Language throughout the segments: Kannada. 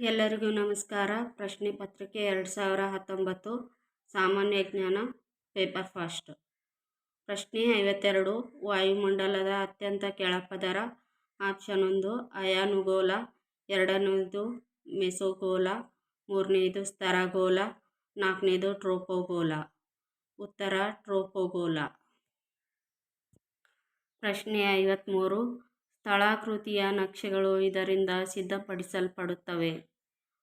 ಎಲ್ಲರಿಗೂ ನಮಸ್ಕಾರ. ಪ್ರಶ್ನೆ ಪತ್ರಿಕೆ ಎರಡು ಸಾವಿರ ಹತ್ತೊಂಬತ್ತು. ಸಾಮಾನ್ಯ ಜ್ಞಾನ, ಪೇಪರ್ ಫಸ್ಟ್. ಪ್ರಶ್ನೆ ಐವತ್ತೆರಡು. ವಾಯುಮಂಡಲದ ಅತ್ಯಂತ ಕೆಳಪದರ ಆಪ್ಷನ್ ಒಂದು, ಅಯಾನುಗೋಲ. ಎರಡನೇದು, ಮೆಸೋಗೋಲ. ಮೂರನೇದು ಸ್ತರಗೋಲ ನಾಲ್ಕನೇದು, ಟ್ರೋಪೋಗೋಲ. ಉತ್ತರ, ಟ್ರೋಪೋಗೋಲ. ಪ್ರಶ್ನೆ ಐವತ್ತ್ಮೂರು ಸ್ಥಳಾಕೃತಿಯ ನಕ್ಷೆಗಳು ಇದರಿಂದ ಸಿದ್ಧಪಡಿಸಲ್ಪಡುತ್ತವೆ.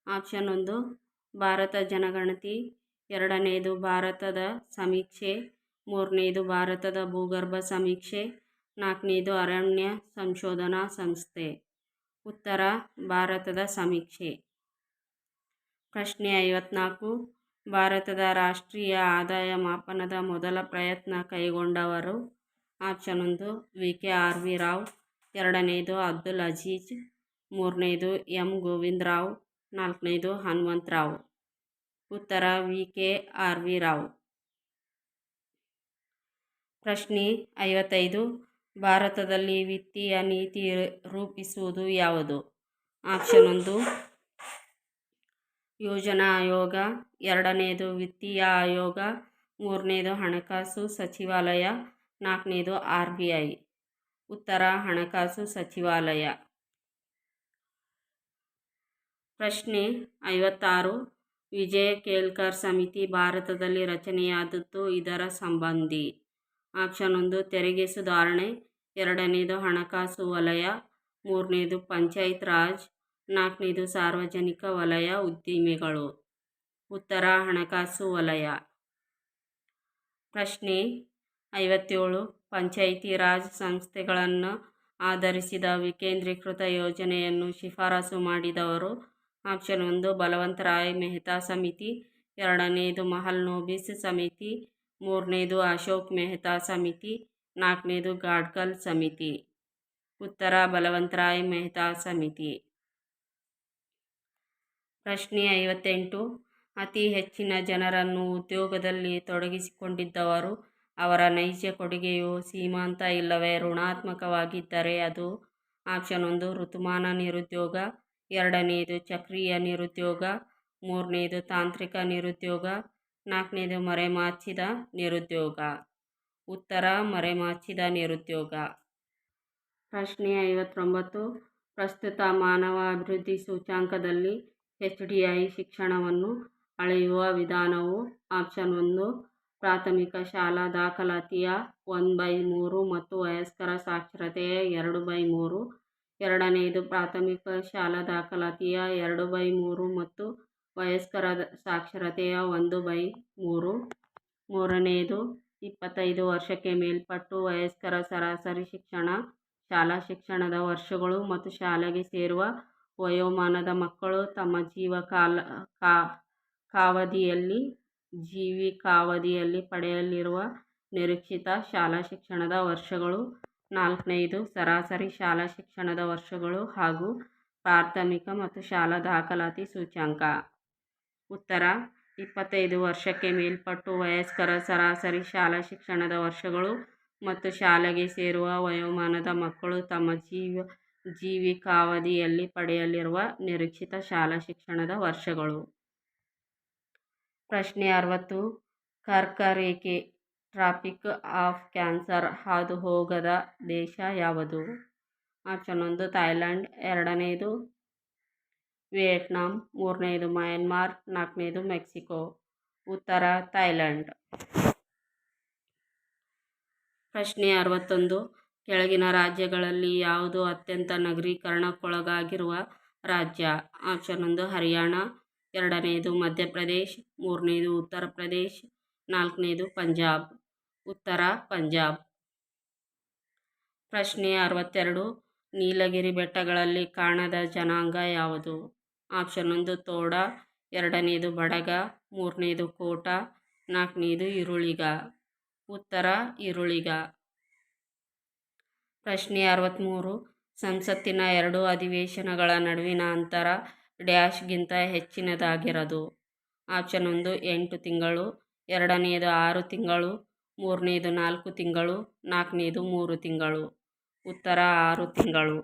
ಆಪ್ಷನ್ ಒಂದು, ಭಾರತ ಜನಗಣತಿ. ಎರಡನೆಯದು ಭಾರತದ ಸಮೀಕ್ಷೆ. ಮೂರನೆಯದು ಭಾರತದ ಭೂಗರ್ಭ ಸಮೀಕ್ಷೆ. ನಾಲ್ಕನೇದು, ಅರಣ್ಯ ಸಂಶೋಧನಾ ಸಂಸ್ಥೆ. ಉತ್ತರ, ಭಾರತದ ಸಮೀಕ್ಷೆ. ಪ್ರಶ್ನೆ ಐವತ್ನಾಲ್ಕು, ಭಾರತದ ರಾಷ್ಟ್ರೀಯ ಆದಾಯ ಮಾಪನದ ಮೊದಲ ಪ್ರಯತ್ನ ಕೈಗೊಂಡವರು? ಆಪ್ಷನ್ ಒಂದು, V K R V Rao. ಎರಡನೇದು ಅಬ್ದುಲ್ ಅಜೀಜ್, ಮೂರನೇದು ಎಂ ಗೋವಿಂದರಾವ್, ನಾಲ್ಕನೇದು ಹನುಮಂತರಾವ್. ಉತ್ತರ V K R V Rao ಪ್ರಶ್ನೆ ಐವತ್ತೈದು, ಭಾರತದಲ್ಲಿ ವಿತ್ತೀಯ ನೀತಿ ರೂಪಿಸುವುದು ಯಾವುದು? ಆಪ್ಷನ್ ಒಂದು, ಯೋಜನಾ ಆಯೋಗ. ಎರಡನೇದು, ವಿತ್ತೀಯ ಆಯೋಗ. ಮೂರನೇದು, ಹಣಕಾಸು ಸಚಿವಾಲಯ. ನಾಲ್ಕನೇದು, ಆರ್ ಬಿ ಐ. ಉತ್ತರ ಹಣಕಾಸು ಸಚಿವಾಲಯ. ಪ್ರಶ್ನೆ ಐವತ್ತಾರು. ವಿಜಯ ಕೇಲ್ಕರ್ ಸಮಿತಿ ಭಾರತದಲ್ಲಿ ರಚನೆಯಾದದ್ದು ಇದರ ಸಂಬಂಧಿ. ಆಪ್ಷನ್ ಒಂದು, ತೆರಿಗೆ ಸುಧಾರಣೆ. ಎರಡನೇದು, ಹಣಕಾಸು ವಲಯ. ಮೂರನೇದು, ಪಂಚಾಯತ್ ರಾಜ್. ನಾಲ್ಕನೇದು, ಸಾರ್ವಜನಿಕ ವಲಯ ಉದ್ದಿಮೆಗಳು. ಉತ್ತರ ಹಣಕಾಸು ವಲಯ. ಪ್ರಶ್ನೆ ಐವತ್ತೇಳು ಪಂಚಾಯಿತಿ ರಾಜ್ ಸಂಸ್ಥೆಗಳನ್ನು ಆಧರಿಸಿದ ವಿಕೇಂದ್ರೀಕೃತ ಯೋಜನೆಯನ್ನು ಶಿಫಾರಸು ಮಾಡಿದವರು ಆಪ್ಷನ್ ಒಂದು ಬಲವಂತರಾಯ್ ಮೆಹ್ತಾ ಸಮಿತಿ, ಎರಡನೇದು ಮಹಲ್ನೋಬಿಸ್ ಸಮಿತಿ, ಮೂರನೇದು ಅಶೋಕ್ ಮೆಹ್ತಾ ಸಮಿತಿ, ನಾಲ್ಕನೇದು ಗಾಡ್ಕಲ್ ಸಮಿತಿ. ಉತ್ತರ ಬಲವಂತರಾಯ್ ಮೆಹ್ತಾ ಸಮಿತಿ. ಪ್ರಶ್ನೆ ಐವತ್ತೆಂಟು, ಅತಿ ಹೆಚ್ಚಿನ ಜನರನ್ನು ಉದ್ಯೋಗದಲ್ಲಿ ತೊಡಗಿಸಿಕೊಂಡಿದ್ದವರು ಅವರ ನೈಜ ಕೊಡುಗೆಯು ಸೀಮಾಂತ ಇಲ್ಲವೇ ಋಣಾತ್ಮಕವಾಗಿದ್ದರೆ ಅದು ಆಪ್ಷನ್ ಒಂದು ಋತುಮಾನ ನಿರುದ್ಯೋಗ ಎರಡನೆಯದು ಚಕ್ರೀಯ ನಿರುದ್ಯೋಗ ಮೂರನೆಯದು ತಾಂತ್ರಿಕ ನಿರುದ್ಯೋಗ, ನಾಲ್ಕನೇದು ಮರೆಮಾಚಿದ ನಿರುದ್ಯೋಗ. ಉತ್ತರ, ಮರೆಮಾಚಿದ ನಿರುದ್ಯೋಗ. ಪ್ರಶ್ನೆ ಐವತ್ತೊಂಬತ್ತು. ಪ್ರಸ್ತುತ ಮಾನವ ಅಭಿವೃದ್ಧಿ ಸೂಚ್ಯಾಂಕದಲ್ಲಿ ಎಚ್ ಡಿ ಐ ಶಿಕ್ಷಣವನ್ನು ಅಳೆಯುವ ವಿಧಾನವು ಆಪ್ಷನ್ ಒಂದು ಪ್ರಾಥಮಿಕ ಶಾಲಾ ದಾಖಲಾತಿಯ ಒಂದು ಬೈ ಮೂರು ಮತ್ತು ವಯಸ್ಕರ ಸಾಕ್ಷರತೆಯ ಎರಡು ಬೈ ಮೂರು. ಎರಡನೆಯದು ಪ್ರಾಥಮಿಕ ಶಾಲಾ ದಾಖಲಾತಿಯ ಎರಡು ಬೈ ಮೂರು ಮತ್ತು ವಯಸ್ಕರ ಸಾಕ್ಷರತೆಯ ಒಂದು ಬೈ ಮೂರು. ಮೂರನೆಯದು ಇಪ್ಪತ್ತೈದು ವರ್ಷಕ್ಕೆ ಮೇಲ್ಪಟ್ಟು ವಯಸ್ಕರ ಸರಾಸರಿ ಶಿಕ್ಷಣ, ಶಾಲಾ ಶಿಕ್ಷಣದ ವರ್ಷಗಳು ಮತ್ತು ಶಾಲೆಗೆ ಸೇರುವ ವಯೋಮಾನದ ಮಕ್ಕಳು ತಮ್ಮ ಜೀವಕಾಲ ಕಾವಧಿಯಲ್ಲಿ ಜೀವಿಕಾವಧಿಯಲ್ಲಿ ಪಡೆಯಲಿರುವ ನಿರೀಕ್ಷಿತ ಶಾಲಾ ಶಿಕ್ಷಣದ ವರ್ಷಗಳು ನಾಲ್ಕನೆಯದು ಸರಾಸರಿ ಶಾಲಾ ಶಿಕ್ಷಣದ ವರ್ಷಗಳು ಹಾಗೂ ಪ್ರಾಥಮಿಕ ಮತ್ತು ಶಾಲಾ ದಾಖಲಾತಿ ಸೂಚ್ಯಂಕ. ಉತ್ತರ, ಇಪ್ಪತ್ತೈದು ವರ್ಷಕ್ಕೆ ಮೇಲ್ಪಟ್ಟು ವಯಸ್ಕರ ಸರಾಸರಿ ಶಾಲಾ ಶಿಕ್ಷಣದ ವರ್ಷಗಳು ಮತ್ತು ಶಾಲೆಗೆ ಸೇರುವ ವಯೋಮಾನದ ಮಕ್ಕಳು ತಮ್ಮ ಜೀವ, ಜೀವಿಕಾವಧಿಯಲ್ಲಿ ಪಡೆಯಲಿರುವ ನಿರೀಕ್ಷಿತ ಶಾಲಾ ಶಿಕ್ಷಣದ ವರ್ಷಗಳು. ಪ್ರಶ್ನೆ ಅರವತ್ತು. ಕರ್ಕರೇಖೆ ಟ್ರಾಪಿಕ್ ಆಫ್ ಕ್ಯಾನ್ಸರ್, ಹಾದುಹೋಗದ ದೇಶ ಯಾವುದು? ಆಪ್ಷನ್ ಒಂದು ಥಾಯ್ಲ್ಯಾಂಡ್ ಎರಡನೇದು, ವಿಯೆಟ್ನಾಂ. ಮೂರನೇದು, ಮಯನ್ಮಾರ್. ನಾಲ್ಕನೇದು, ಮೆಕ್ಸಿಕೋ. ಉತ್ತರ ಥಾಯ್ಲ್ಯಾಂಡ್ ಪ್ರಶ್ನೆ ಅರವತ್ತೊಂದು, ಕೆಳಗಿನ ರಾಜ್ಯಗಳಲ್ಲಿ ಯಾವುದು ಅತ್ಯಂತ ನಗರೀಕರಣಕ್ಕೊಳಗಾಗಿರುವ ರಾಜ್ಯ? ಆಪ್ಷನ್ ಒಂದು, ಹರಿಯಾಣ. ಎರಡನೆಯದು ಮಧ್ಯಪ್ರದೇಶ್ ಮೂರನೆಯದು ಉತ್ತರ ಪ್ರದೇಶ್ ನಾಲ್ಕನೇದು ಪಂಜಾಬ್. ಉತ್ತರ ಪಂಜಾಬ್. ಪ್ರಶ್ನೆ ಅರವತ್ತೆರಡು, ನೀಲಗಿರಿ ಬೆಟ್ಟಗಳಲ್ಲಿ ಕಾಣದ ಜನಾಂಗ ಯಾವುದು? ಆಪ್ಷನ್ ಒಂದು ತೋಡ ಎರಡನೆಯದು ಬಡಗ ಮೂರನೆಯದು ಕೋಟ, ನಾಲ್ಕನೇದು ಈರುಳಿಗ ಉತ್ತರ ಈರುಳಿಗ ಪ್ರಶ್ನೆ ಅರವತ್ತ್ಮೂರು ಸಂಸತ್ತಿನ ಎರಡು ಅಧಿವೇಶನಗಳ ನಡುವಿನ ಅಂತರ ಡ್ಯಾಶ್ಗಿಂತ ಹೆಚ್ಚಿನದಾಗಿರದು. ಆಪ್ಷನ್ ಒಂದು, ಎಂಟು ತಿಂಗಳು ಎರಡನೆಯದು ಆರು ತಿಂಗಳು ಮೂರನೆಯದು ನಾಲ್ಕು ತಿಂಗಳು, ನಾಲ್ಕನೇದು ಮೂರು ತಿಂಗಳು. ಉತ್ತರ ಆರು ತಿಂಗಳು.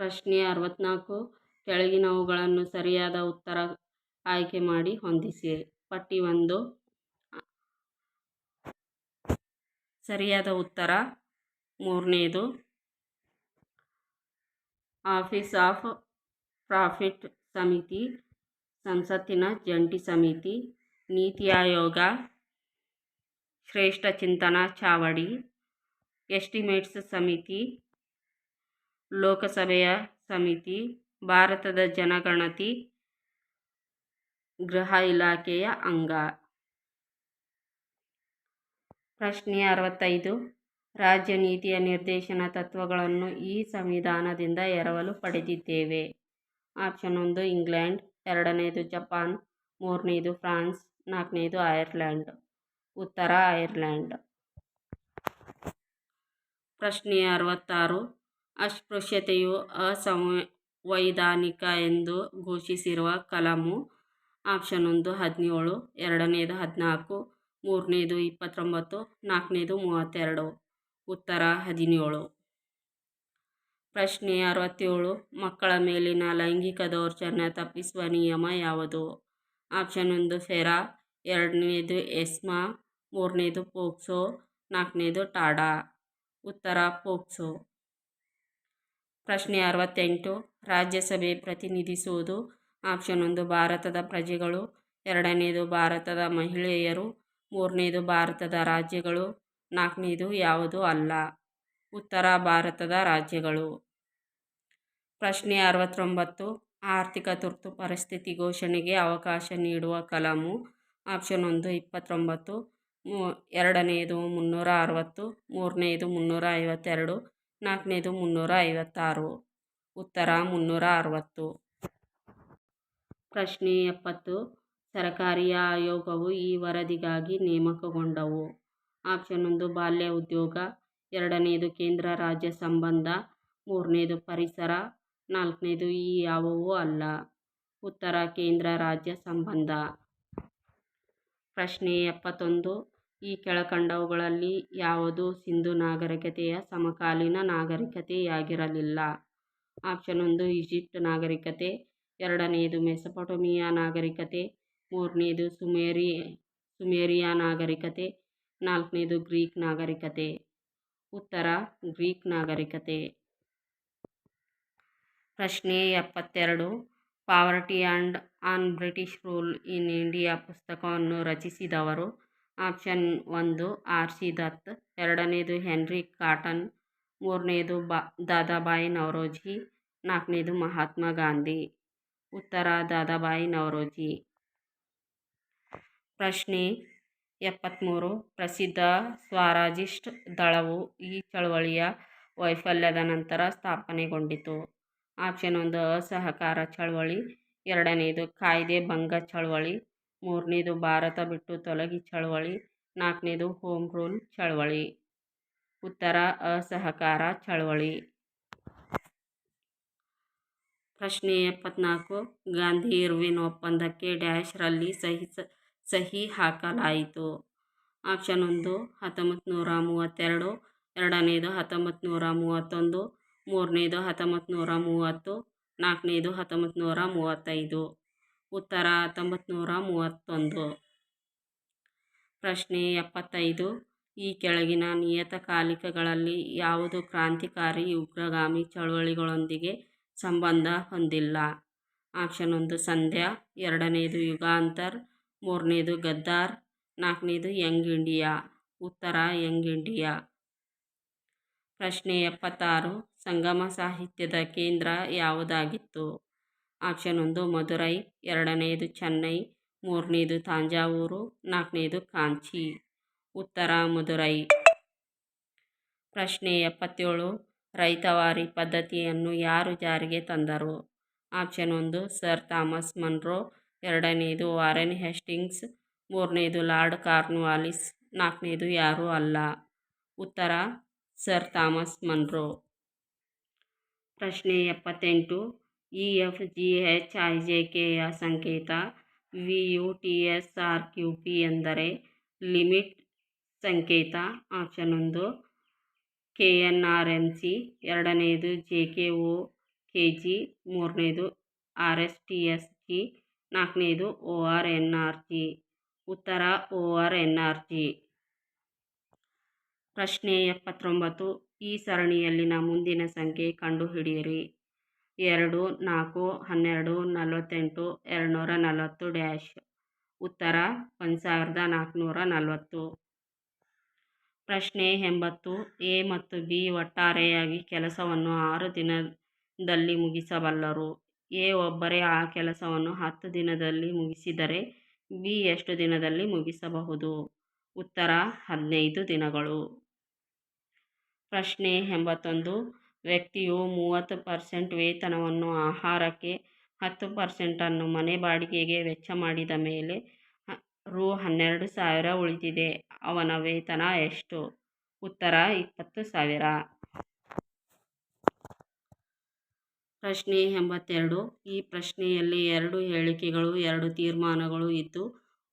ಪ್ರಶ್ನೆ ಅರವತ್ತ್ನಾಲ್ಕು ಕೆಳಗಿನವುಗಳನ್ನು ಸರಿಯಾದ ಉತ್ತರ ಆಯ್ಕೆ ಮಾಡಿ ಹೊಂದಿಸಿ. ಪಟ್ಟಿ ಒಂದು, ಸರಿಯಾದ ಉತ್ತರ, ಮೂರನೇದು, ಆಫೀಸ್ ಆಫ್ ಪ್ರಾಫಿಟ್ ಸಮಿತಿ, ಸಂಸತ್ತಿನ ಜಂಟಿ ಸಮಿತಿ, ನೀತಿ ಆಯೋಗ, ಶ್ರೇಷ್ಠ ಚಿಂತನಾ ಚಾವಡಿ, ಎಸ್ಟಿಮೇಟ್ಸ್ ಸಮಿತಿ, ಲೋಕಸಭೆಯ ಸಮಿತಿ, ಭಾರತದ ಜನಗಣತಿ, ಗೃಹ ಇಲಾಖೆಯ ಅಂಗ. ಪ್ರಶ್ನೆ ಅರವತ್ತೈದು. ರಾಜ್ಯ ನೀತಿಯ ನಿರ್ದೇಶನ ತತ್ವಗಳನ್ನು ಈ ಸಂವಿಧಾನದಿಂದ ಎರವಲು ಪಡೆದಿದ್ದೇವೆ. ಆಪ್ಷನ್ ಒಂದು, ಇಂಗ್ಲೆಂಡ್, ಎರಡನೇದು ಜಪಾನ್, ಮೂರನೇದು ಫ್ರಾನ್ಸ್, ನಾಲ್ಕನೇದು ಐರ್ಲ್ಯಾಂಡ್ ಉತ್ತರ ಐರ್ಲ್ಯಾಂಡ್ ಪ್ರಶ್ನೆ ಅರವತ್ತಾರು, ಅಸ್ಪೃಶ್ಯತೆಯು ಅಸಂವೈಧಾನಿಕ ಎಂದು ಘೋಷಿಸಿರುವ ಕಲಮು. ಆಪ್ಷನ್ ಒಂದು, ಹದಿನೇಳು, ಎರಡನೇದು ಹದಿನಾಲ್ಕು, ಮೂರನೇದು ಇಪ್ಪತ್ತೊಂಬತ್ತು, ನಾಲ್ಕನೇದು ಮೂವತ್ತೆರಡು. ಉತ್ತರ ಹದಿನೇಳು. ಪ್ರಶ್ನೆ ಅರವತ್ತೇಳು. ಮಕ್ಕಳ ಮೇಲಿನ ಲೈಂಗಿಕ ದೌರ್ಜನ್ಯ ತಪ್ಪಿಸುವ ನಿಯಮ ಯಾವುದು? ಆಪ್ಷನ್ ಒಂದು, ಫೆರಾ. ಎರಡನೇದು, ಎಸ್ಮಾ. ಮೂರನೇದು, ಪೋಕ್ಸೋ. ನಾಲ್ಕನೇದು, ಟಾಡಾ. ಉತ್ತರ, ಪೋಕ್ಸೋ. ಪ್ರಶ್ನೆ ಅರವತ್ತೆಂಟು, ರಾಜ್ಯಸಭೆ ಪ್ರತಿನಿಧಿಸುವುದು? ಆಪ್ಷನ್ ಒಂದು, ಭಾರತದ ಪ್ರಜೆಗಳು. ಎರಡನೇದು, ಭಾರತದ ಮಹಿಳೆಯರು. ಮೂರನೇದು, ಭಾರತದ ರಾಜ್ಯಗಳು. ನಾಲ್ಕನೇದು, ಯಾವುದೂ ಅಲ್ಲ. ಉತ್ತರ ಭಾರತದ ರಾಜ್ಯಗಳು. ಪ್ರಶ್ನೆ ಅರವತ್ತೊಂಬತ್ತು. ಆರ್ಥಿಕ ತುರ್ತು ಪರಿಸ್ಥಿತಿ ಘೋಷಣೆಗೆ ಅವಕಾಶ ನೀಡುವ ಕಲಮು. ಆಪ್ಷನ್ ಒಂದು ಇಪ್ಪತ್ತೊಂಬತ್ತು. ಮೂ ಎರಡನೆಯದು ಮುನ್ನೂರ ಅರವತ್ತು. ಮೂರನೆಯದು ಮುನ್ನೂರ ಐವತ್ತೆರಡು. ನಾಲ್ಕನೇದು ಮುನ್ನೂರ ಐವತ್ತಾರು. ಉತ್ತರ ಮುನ್ನೂರ ಅರವತ್ತು. ಪ್ರಶ್ನೆ ಎಪ್ಪತ್ತು. ಸರಕಾರಿ ಆಯೋಗವು ಈ ವರದಿಗಾಗಿ ನೇಮಕಗೊಂಡವು. ಆಪ್ಷನ್ ಒಂದು, ಬಾಲ್ಯ ಉದ್ಯೋಗ. ಎರಡನೆಯದು ಕೇಂದ್ರ ರಾಜ್ಯ ಸಂಬಂಧ, ಮೂರನೇದು ಪರಿಸರ, ನಾಲ್ಕನೇದು ಈ ಯಾವುವೂ ಅಲ್ಲ. ಉತ್ತರ ಕೇಂದ್ರ ರಾಜ್ಯ ಸಂಬಂಧ. ಪ್ರಶ್ನೆ ಎಪ್ಪತ್ತೊಂದು. ಈ ಕೆಳಕಂಡವುಗಳಲ್ಲಿ ಯಾವುದು ಸಿಂಧು ನಾಗರಿಕತೆಯ ಸಮಕಾಲೀನ ನಾಗರಿಕತೆಯಾಗಿರಲಿಲ್ಲ? ಆಪ್ಷನ್ ಒಂದು, ಈಜಿಪ್ಟ್ ನಾಗರಿಕತೆ ಎರಡನೆಯದು ಮೆಸಪಟೋಮಿಯಾ ನಾಗರಿಕತೆ, ಮೂರನೇದು ಸುಮೇರಿ, ಸುಮೇರಿಯಾ ನಾಗರಿಕತೆ, ನಾಲ್ಕನೇದು ಗ್ರೀಕ್ ನಾಗರಿಕತೆ. ಉತ್ತರ, ಗ್ರೀಕ್ ನಾಗರಿಕತೆ. ಪ್ರಶ್ನೆ ಎಪ್ಪತ್ತೆರಡು. Poverty and un British rule in India ಪುಸ್ತಕವನ್ನು ರಚಿಸಿದವರು. ಆಪ್ಷನ್ ಒಂದು, ಆರ್ ಸಿ ದತ್. ಎರಡನೇದು, ಹೆನ್ರಿ ಕಾಟನ್. ಮೂರನೇದು, ಬಾ, ದಾದಾಬಾಯಿ ನವರೋಜಿ. ನಾಲ್ಕನೇದು, ಮಹಾತ್ಮ ಗಾಂಧಿ. ಉತ್ತರ, ದಾದಾಬಾಯಿ ನವರೋಜಿ. ಪ್ರಶ್ನೆ ಎಪ್ಪತ್ತ್ಮೂರು ಪ್ರಸಿದ್ಧ ಸ್ವರಾಜಿಸ್ಟ್ ದಳವು ಈ ಚಳವಳಿಯ ವೈಫಲ್ಯದ ನಂತರ ಸ್ಥಾಪನೆಗೊಂಡಿತು. ಆಪ್ಷನ್ ಒಂದು, ಅಸಹಕಾರ ಚಳವಳಿ. ಎರಡನೇದು, ಕಾಯ್ದೆ ಭಂಗ ಚಳವಳಿ. ಮೂರನೇದು, ಭಾರತ ಬಿಟ್ಟು ತೊಲಗಿ ಚಳವಳಿ. ನಾಲ್ಕನೇದು, ಹೋಮ್ ರೂಲ್ ಚಳವಳಿ. ಉತ್ತರ, ಅಸಹಕಾರ ಚಳವಳಿ. ಪ್ರಶ್ನೆ ಎಪ್ಪತ್ನಾಲ್ಕು, ಗಾಂಧಿ ಇರ್ವಿನ್ ಒಪ್ಪಂದಕ್ಕೆ ಡ್ಯಾಶ್ ರಲ್ಲಿ ಸಹಿ ಹಾಕಲಾಯಿತು. ಆಪ್ಷನ್ ಒಂದು ಹತ್ತೊಂಬತ್ತು ನೂರ ಮೂವತ್ತೆರಡು, ಎರಡನೇದು ಹತ್ತೊಂಬತ್ತು ನೂರ ಮೂವತ್ತೊಂದು, ಮೂರನೇದು ಹತ್ತೊಂಬತ್ತು ನೂರ ಮೂವತ್ತು, ನಾಲ್ಕನೇದು ಹತ್ತೊಂಬತ್ತು ನೂರ ಮೂವತ್ತೈದು. ಉತ್ತರ ಹತ್ತೊಂಬತ್ತು ನೂರ ಮೂವತ್ತೊಂದು. ಪ್ರಶ್ನೆ ಎಪ್ಪತ್ತೈದು, ಈ ಕೆಳಗಿನ ನಿಯತಕಾಲಿಕಗಳಲ್ಲಿ ಯಾವುದು ಕ್ರಾಂತಿಕಾರಿ ಉಗ್ರಗಾಮಿ ಚಳುವಳಿಗಳೊಂದಿಗೆ ಸಂಬಂಧ ಹೊಂದಿಲ್ಲ? ಆಪ್ಷನ್ ಒಂದು, ಸಂಧ್ಯಾ, ಎರಡನೇದು ಯುಗಾಂತರ್ ಮೂರನೇದು ಗದ್ದಾರ್, ನಾಲ್ಕನೇದು ಯಂಗ್ ಇಂಡಿಯಾ ಉತ್ತರ ಯಂಗ್ ಇಂಡಿಯಾ ಪ್ರಶ್ನೆ ಎಪ್ಪತ್ತಾರು, ಸಂಗಮ ಸಾಹಿತ್ಯದ ಕೇಂದ್ರ ಯಾವುದಾಗಿತ್ತು? ಆಪ್ಷನ್ ಒಂದು ಮಧುರೈ ಎರಡನೆಯದು ಚೆನ್ನೈ, ಮೂರನೇದು ತಾಂಜಾವೂರು, ನಾಲ್ಕನೇದು ಕಾಂಚಿ. ಉತ್ತರ ಮಧುರೈ ಪ್ರಶ್ನೆ ಎಪ್ಪತ್ತೇಳು, ರೈತವಾರಿ ಪದ್ಧತಿಯನ್ನು ಯಾರು ಜಾರಿಗೆ ತಂದರು? ಆಪ್ಷನ್ ಒಂದು, ಸರ್ ಥಾಮಸ್ ಮನ್ರೋ ಎರಡನೆಯದು ವಾರೆನ್ ಹೆಸ್ಟಿಂಗ್ಸ್, ಮೂರನೇದು ಲಾರ್ಡ್ ಕಾರ್ನ್ವಾಲಿಸ್, ನಾಲ್ಕನೇದು ಯಾರೂ ಅಲ್ಲ. ಉತ್ತರ, ಸರ್ ಥಾಮಸ್ ಮನ್ರೋ. ಪ್ರಶ್ನೆ ಎಪ್ಪತ್ತೆಂಟು, E F G H I J K ಯ ಸಂಕೇತ, V U T S R Q P ಎಂದರೆ ಲಿಮಿಟ್ ಸಂಕೇತ, ಆಪ್ಷನ್ ಒಂದು, K N R N C ಎರಡನೆಯದು J K O K G, ಮೂರನೇದು R S T S G ನಾಲ್ಕನೇದು O R N R G. ಉತ್ತರ O R N R G. ಪ್ರಶ್ನೆ ಎಪ್ಪತ್ತೊಂಬತ್ತು. ಈ ಸರಣಿಯಲ್ಲಿನ ಮುಂದಿನ ಸಂಖ್ಯೆ ಕಂಡುಹಿಡಿಯಿರಿ. ಎರಡು, ನಾಲ್ಕು, ಹನ್ನೆರಡು, ನಲವತ್ತೆಂಟು, ಎರಡುನೂರ ನಲವತ್ತು ಡ್ಯಾಶ್. ಉತ್ತರ ಒಂದು ಸಾವಿರದ ನಾಲ್ಕುನೂರ ನಲವತ್ತು. ಪ್ರಶ್ನೆ ಎಂಬತ್ತು. ಎ ಮತ್ತು ಬಿ ಒಟ್ಟಾರೆಯಾಗಿ ಕೆಲಸವನ್ನು ಆರು ದಿನದಲ್ಲಿ ಮುಗಿಸಬಲ್ಲರು. ಎ ಒಬ್ಬರೇ ಆ ಕೆಲಸವನ್ನು ಹತ್ತು ದಿನದಲ್ಲಿ ಮುಗಿಸಿದರೆ ಬಿ ಎಷ್ಟು ದಿನದಲ್ಲಿ ಮುಗಿಸಬಹುದು? ಉತ್ತರ, ಹದಿನೈದು ದಿನಗಳು. ಪ್ರಶ್ನೆ ಎಂಬತ್ತೊಂದು. ವ್ಯಕ್ತಿಯು ಮೂವತ್ತು ಪರ್ಸೆಂಟ್ ವೇತನವನ್ನು ಆಹಾರಕ್ಕೆ, ಹತ್ತು ಪರ್ಸೆಂಟನ್ನು ಮನೆ ಬಾಡಿಗೆಗೆ ವೆಚ್ಚ ಮಾಡಿದ ಮೇಲೆ ರು ಹನ್ನೆರಡು ಸಾವಿರ ಉಳಿದಿದೆ. ಅವನ ವೇತನ ಎಷ್ಟು? ಉತ್ತರ, ಇಪ್ಪತ್ತು ಸಾವಿರ. ಪ್ರಶ್ನೆ ಎಂಬತ್ತೆರಡು. ಈ ಪ್ರಶ್ನೆಯಲ್ಲಿ ಎರಡು ಹೇಳಿಕೆಗಳು, ಎರಡು ತೀರ್ಮಾನಗಳು ಇದ್ದು,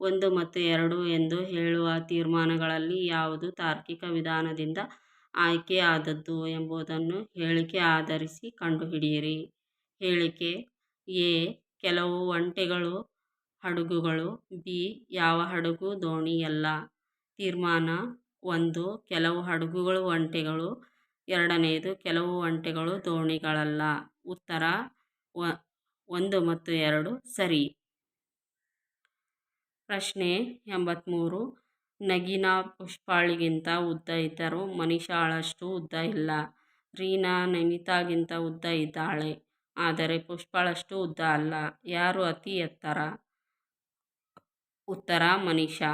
ಒಂದು ಮತ್ತು ಎರಡು ಎಂದು ಹೇಳುವ ತೀರ್ಮಾನಗಳಲ್ಲಿ ಯಾವುದು ತಾರ್ಕಿಕ ವಿಧಾನದಿಂದ ಆಯ್ಕೆ ಆದದ್ದು ಎಂಬುದನ್ನು ಹೇಳಿಕೆ ಆಧರಿಸಿ ಕಂಡುಹಿಡಿಯಿರಿ. ಹೇಳಿಕೆ ಎ. ಕೆಲವು ಒಂಟೆಗಳು, ಹಡಗುಗಳು. ಬಿ. ಯಾವ ಹಡಗು ದೋಣಿಯಲ್ಲ. ತೀರ್ಮಾನ ಒಂದು. ಕೆಲವು ಹಡಗುಗಳು, ಒಂಟೆಗಳು. ಎರಡನೆಯದು ಕೆಲವು ಒಂಟೆಗಳು ದೋಣಿಗಳಲ್ಲ. ಉತ್ತರ ಒಂದು ಮತ್ತು ಎರಡು ಸರಿ. ಪ್ರಶ್ನೆ ಎಂಬತ್ತ್ಮೂರು ನಗಿನ ಪುಷ್ಪಾಳಿಗಿಂತ ಉದ್ದ ಇದ್ದರೂ ಮನಿಷಾಳಷ್ಟು ಉದ್ದ ಇಲ್ಲ. ರೀನಾ ನಮಿತಾಗಿಂತ ಉದ್ದ ಇದ್ದಾಳೆ. ಆದರೆ ಪುಷ್ಪಾಳಷ್ಟು ಉದ್ದ ಅಲ್ಲ. ಯಾರು ಅತಿ ಎತ್ತರ? ಉತ್ತರ ಮನಿಷಾ.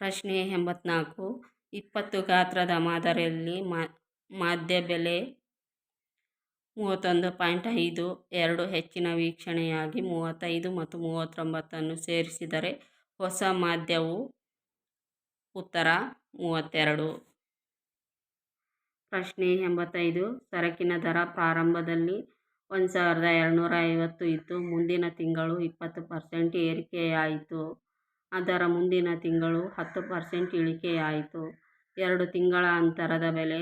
ಪ್ರಶ್ನೆ ಎಂಬತ್ನಾಲ್ಕು. ಇಪ್ಪತ್ತು ಗಾತ್ರದ ಮಾದರಿಯಲ್ಲಿ ಮಾಧ್ಯ ಬೆಲೆ ಮೂವತ್ತೊಂದು ಪಾಯಿಂಟ್ ಐದು, ಎರಡು ಹೆಚ್ಚಿನ ವೀಕ್ಷಣೆಯಾಗಿ ಮೂವತ್ತೈದು ಮತ್ತು ಮೂವತ್ತೊಂಬತ್ತನ್ನು ಸೇರಿಸಿದರೆ ಹೊಸ ಮಾಧ್ಯವು ಉತ್ತರ ಮೂವತ್ತೆರಡು. ಪ್ರಶ್ನೆ ಎಂಬತ್ತೈದು, ಸರಕಿನ ದರ ಪ್ರಾರಂಭದಲ್ಲಿ ಒಂದು ಸಾವಿರದ ಎರಡುನೂರ ಐವತ್ತು ಇತ್ತು, ಮುಂದಿನ ತಿಂಗಳು ಇಪ್ಪತ್ತು ಪರ್ಸೆಂಟ್ ಏರಿಕೆಯಾಯಿತು. ಅದರ ಮುಂದಿನ ತಿಂಗಳು ಹತ್ತು ಪರ್ಸೆಂಟ್ ಇಳಿಕೆಯಾಯಿತು. ಎರಡು ತಿಂಗಳ ಅಂತರದ ಬೆಲೆ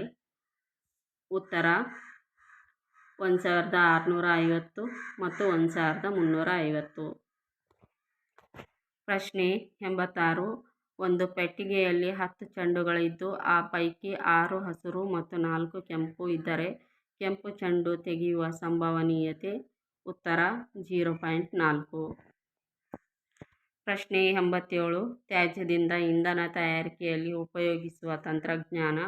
ಉತ್ತರ ಒಂದು ಸಾವಿರದ ಆರುನೂರ ಐವತ್ತು ಮತ್ತು ಒಂದು ಸಾವಿರದ ಮುನ್ನೂರ ಐವತ್ತು. ಪ್ರಶ್ನೆ ಎಂಬತ್ತಾರು. ಒಂದು ಪೆಟ್ಟಿಗೆಯಲ್ಲಿ ಹತ್ತು ಚೆಂಡುಗಳಿದ್ದು, ಆ ಪೈಕಿ ಆರು ಹಸಿರು ಮತ್ತು ನಾಲ್ಕು ಕೆಂಪು ಇದ್ದರೆ ಕೆಂಪು ಚೆಂಡು ತೆಗೆಯುವ ಸಂಭವನೀಯತೆ ಉತ್ತರ ಜೀರೋ ಪಾಯಿಂಟ್ ನಾಲ್ಕು. ಪ್ರಶ್ನೆ ಎಂಬತ್ತೇಳು. ತ್ಯಾಜ್ಯದಿಂದ ಇಂಧನ ತಯಾರಿಕೆಯಲ್ಲಿ ಉಪಯೋಗಿಸುವ ತಂತ್ರಜ್ಞಾನ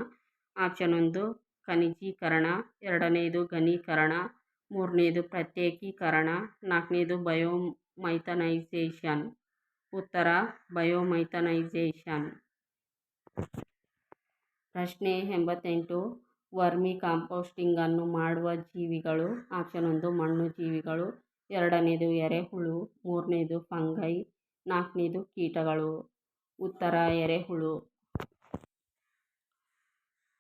ಆಪ್ಷನ್ ಒಂದು. ಖನಿಜೀಕರಣ, ಎರಡನೇದು ಘನೀಕರಣ, ಮೂರನೇದು ಪ್ರತ್ಯೇಕೀಕರಣ, ನಾಲ್ಕನೇದು ಬಯೋಮೈಥನೈಸೇಷನ್. ಉತ್ತರ, ಬಯೋಮೈಥನೈಸೇಷನ್. ಪ್ರಶ್ನೆ ಎಂಬತ್ತೆಂಟು, ವರ್ಮಿ ಕಾಂಪೋಸ್ಟಿಂಗನ್ನು ಮಾಡುವ ಜೀವಿಗಳು, ಆಪ್ಷನ್ ಮಣ್ಣು ಜೀವಿಗಳು, ಎರಡನೇದು ಎರೆಹುಳು, ಮೂರನೇದು ಫಂಗೈ, ನಾಲ್ಕನೇದು ಕೀಟಗಳು. ಉತ್ತರ, ಎರೆಹುಳು.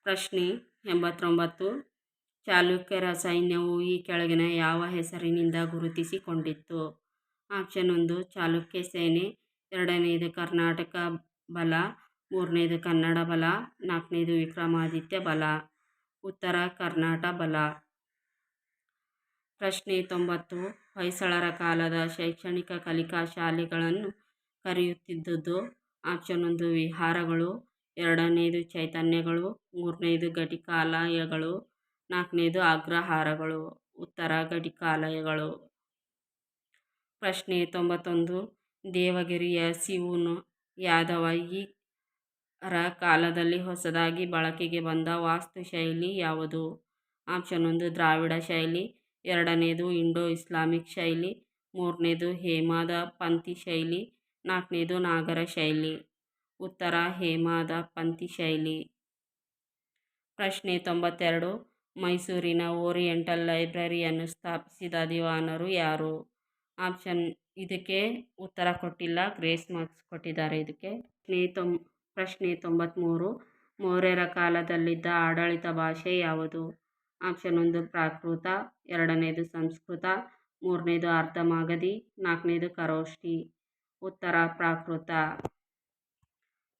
ಪ್ರಶ್ನೆ ಎಂಬತ್ತೊಂಬತ್ತು. ಚಾಲುಕ್ಯರ ಸೈನ್ಯವು ಈ ಕೆಳಗಿನ ಯಾವ ಹೆಸರಿನಿಂದ ಗುರುತಿಸಿಕೊಂಡಿತ್ತು? ಆಪ್ಷನ್ ಒಂದು, ಚಾಲುಕ್ಯ ಸೇನೆ, ಎರಡನೇದು ಕರ್ನಾಟಕ ಬಲ, ಮೂರನೇದು ಕನ್ನಡ ಬಲ, ನಾಲ್ಕನೇದು ವಿಕ್ರಮಾದಿತ್ಯ ಬಲ. ಉತ್ತರ ಕರ್ನಾಟ ಬಲ. ಪ್ರಶ್ನೆ ತೊಂಬತ್ತು, ಹೊಯ್ಸಳರ ಕಾಲದ ಶೈಕ್ಷಣಿಕ ಕಲಿಕಾ ಶಾಲೆಗಳನ್ನು ಕರೆಯುತ್ತಿದ್ದುದು? ಆಪ್ಷನ್ ಒಂದು, ವಿಹಾರಗಳು. ಎರಡನೇದು ಚೈತನ್ಯಗಳು ಮೂರನೆಯದು ಘಟಿಕಾಲಯಗಳು, ನಾಲ್ಕನೇದು ಅಗ್ರಹಾರಗಳು. ಉತ್ತರ ಘಟಿಕಾಲಯಗಳು. ಪ್ರಶ್ನೆ ತೊಂಬತ್ತೊಂದು. ದೇವಗಿರಿಯ ಸಿವುನು ಯಾದವ ಈರ ಕಾಲದಲ್ಲಿ ಹೊಸದಾಗಿ ಬಳಕೆಗೆ ಬಂದ ವಾಸ್ತುಶೈಲಿ ಯಾವುದು? ಆಪ್ಷನ್ ಒಂದು, ದ್ರಾವಿಡ ಶೈಲಿ. ಎರಡನೇದು, ಇಂಡೋ ಇಸ್ಲಾಮಿಕ್ ಶೈಲಿ. ಮೂರನೇದು, ಹೇಮಾದ ಪಂಥಿ ಶೈಲಿ. ನಾಲ್ಕನೇದು, ನಾಗರ ಶೈಲಿ. ಉತ್ತರ ಹೇಮಾದ ಪಂಥಿ ಶೈಲಿ. ಪ್ರಶ್ನೆ ತೊಂಬತ್ತೆರಡು, ಮೈಸೂರಿನ ಓರಿಯೆಂಟಲ್ ಲೈಬ್ರರಿಯನ್ನು ಸ್ಥಾಪಿಸಿದ ದಿವಾನರು ಯಾರು? ಆಪ್ಷನ್ ಇದಕ್ಕೆ ಉತ್ತರ ಕೊಟ್ಟಿಲ್ಲ, ಗ್ರೇಸ್ ಮಾರ್ಕ್ಸ್ ಕೊಟ್ಟಿದ್ದಾರೆ ಇದಕ್ಕೆ. ತೊಂ, ಪ್ರಶ್ನೆ ತೊಂಬತ್ತ್ಮೂರು ಮೌರ್ಯರ ಕಾಲದಲ್ಲಿದ್ದ ಆಡಳಿತ ಭಾಷೆ ಯಾವುದು? ಆಪ್ಷನ್ ಒಂದು, ಪ್ರಾಕೃತ, ಎರಡನೇದು, ಸಂಸ್ಕೃತ, ಮೂರನೇದು, ಅರ್ಧಮಾಗಧಿ, ನಾಲ್ಕನೇದು, ಕರೋಷ್ಠಿ. ಉತ್ತರ, ಪ್ರಾಕೃತ.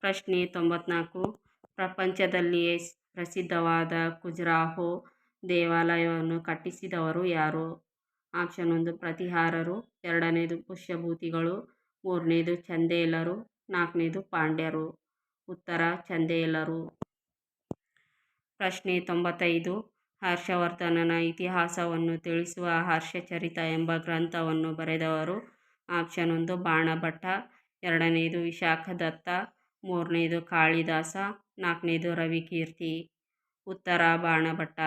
ಪ್ರಶ್ನೆ ತೊಂಬತ್ನಾಲ್ಕು. ಪ್ರಪಂಚದಲ್ಲಿಯೇ ಪ್ರಸಿದ್ಧವಾದ ಖಜುರಾಹೊ ದೇವಾಲಯವನ್ನು ಕಟ್ಟಿಸಿದವರು ಯಾರು? ಆಪ್ಷನ್ ಒಂದು, ಪ್ರತಿಹಾರರು. ಎರಡನೇದು, ಪುಷ್ಯಭೂತಿಗಳು. ಮೂರನೇದು, ಚಂದೇಲರು. ನಾಲ್ಕನೇದು, ಪಾಂಡ್ಯರು. ಉತ್ತರ, ಚಂದೇಲರು. ಪ್ರಶ್ನೆ ತೊಂಬತ್ತೈದು, ಹರ್ಷವರ್ಧನನ ಇತಿಹಾಸವನ್ನು ತಿಳಿಸುವ ಹರ್ಷಚರಿತ ಎಂಬ ಗ್ರಂಥವನ್ನು ಬರೆದವರು. ಆಪ್ಷನ್ ಒಂದು, ಬಾಣಭಟ್ಟ. ಎರಡನೇದು, ವಿಶಾಖದತ್ತ. ಮೂರನೇದು ಕಾಳಿದಾಸ, ನಾಲ್ಕನೇದು ರವಿಕೀರ್ತಿ, ಉತ್ತರ ಬಾಣಭಟ್ಟ.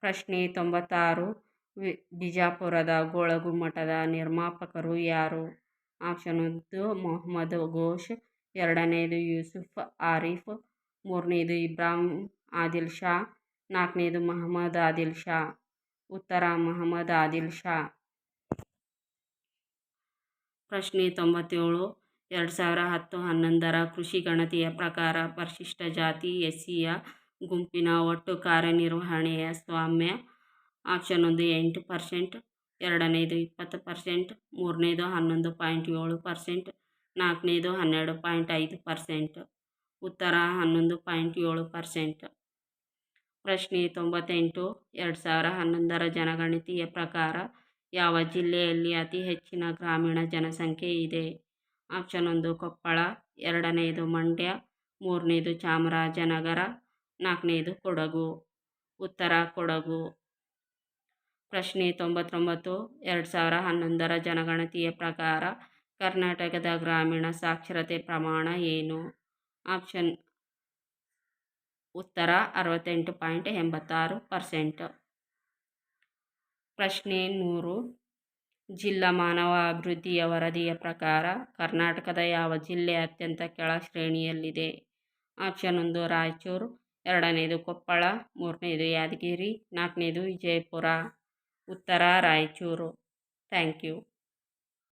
ಪ್ರಶ್ನೆ ತೊಂಬತ್ತಾರು, ವಿ, ಬಿಜಾಪುರದ ಗೋಳಗುಮ್ಮಟದ ನಿರ್ಮಾಪಕರು ಯಾರು? ಆಪ್ಷನ್ ಒಂದು, ಮೊಹಮ್ಮದ್ ಘೋಷ್, ಎರಡನೇದು ಯೂಸುಫ್ ಆರೀಫ್, ಮೂರನೇದು ಇಬ್ರಾಹಿಂ ಆದಿಲ್ ಶಾ, ನಾಲ್ಕನೇದು ಮಹಮ್ಮದ್ ಆದಿಲ್ ಶಾ. ಉತ್ತರ ಮಹಮ್ಮದ್ ಆದಿಲ್ ಶಾ. ಪ್ರಶ್ನೆ ತೊಂಬತ್ತೇಳು ಎರಡು ಸಾವಿರ ಹತ್ತು ಹನ್ನೊಂದರ ಕೃಷಿ ಗಣತಿಯ ಪ್ರಕಾರ ಪರಿಶಿಷ್ಟ ಜಾತಿ, ಎಸ್ಸಿಯ ಗುಂಪಿನ ಒಟ್ಟು ಕಾರ್ಯನಿರ್ವಹಣೆಯ ಸ್ವಾಮ್ಯ ಆಪ್ಷನ್ ಒಂದು ಎಂಟು ಪರ್ಸೆಂಟ್, ಎರಡನೇದು ಇಪ್ಪತ್ತು ಪರ್ಸೆಂಟ್, ಮೂರನೇದು ಹನ್ನೊಂದು ಪಾಯಿಂಟ್ ಏಳು ಪರ್ಸೆಂಟ್, ನಾಲ್ಕನೇದು ಹನ್ನೆರಡು ಪಾಯಿಂಟ್ ಐದು ಪರ್ಸೆಂಟ್. ಉತ್ತರ ಹನ್ನೊಂದು ಪಾಯಿಂಟ್ ಏಳು ಪರ್ಸೆಂಟ್. ಪ್ರಶ್ನೆ ತೊಂಬತ್ತೆಂಟು, ಎರಡು ಸಾವಿರ ಹನ್ನೊಂದರ ಜನಗಣತಿಯ ಪ್ರಕಾರ ಯಾವ ಜಿಲ್ಲೆಯಲ್ಲಿ ಅತಿ ಹೆಚ್ಚಿನ ಗ್ರಾಮೀಣ ಜನಸಂಖ್ಯೆ ಇದೆ? ಆಪ್ಷನ್ ಒಂದು ಕೊಪ್ಪಳ ಎರಡನೆಯದು ಮಂಡ್ಯ, ಮೂರನೇದು ಚಾಮರಾಜನಗರ, ನಾಲ್ಕನೇದು ಕೊಡಗು. ಉತ್ತರ ಕೊಡಗು. ಪ್ರಶ್ನೆ ತೊಂಬತ್ತೊಂಬತ್ತು, ಎರಡು ಸಾವಿರ ಹನ್ನೊಂದರ ಜನಗಣತಿಯ ಪ್ರಕಾರ ಕರ್ನಾಟಕದ ಗ್ರಾಮೀಣ ಸಾಕ್ಷರತೆ ಪ್ರಮಾಣ ಏನು? ಆಪ್ಷನ್ ಉತ್ತರ ಅರವತ್ತೆಂಟು ಪಾಯಿಂಟ್ ಎಂಬತ್ತಾರು ಪರ್ಸೆಂಟ್. ಪ್ರಶ್ನೆ ನೂರು ಜಿಲ್ಲಾ ಮಾನವ ಅಭಿವೃದ್ಧಿಯ ವರದಿಯ ಪ್ರಕಾರ ಕರ್ನಾಟಕದ ಯಾವ ಜಿಲ್ಲೆ ಅತ್ಯಂತ ಕೆಳ ಶ್ರೇಣಿಯಲ್ಲಿದೆ? ಆಪ್ಷನ್ ಒಂದು, ರಾಯಚೂರು, ಎರಡನೇದು, ಕೊಪ್ಪಳ, ಮೂರನೇದು, ಯಾದಗಿರಿ, ನಾಲ್ಕನೇದು, ವಿಜಯಪುರ. ಉತ್ತರ, ರಾಯಚೂರು. Thank you.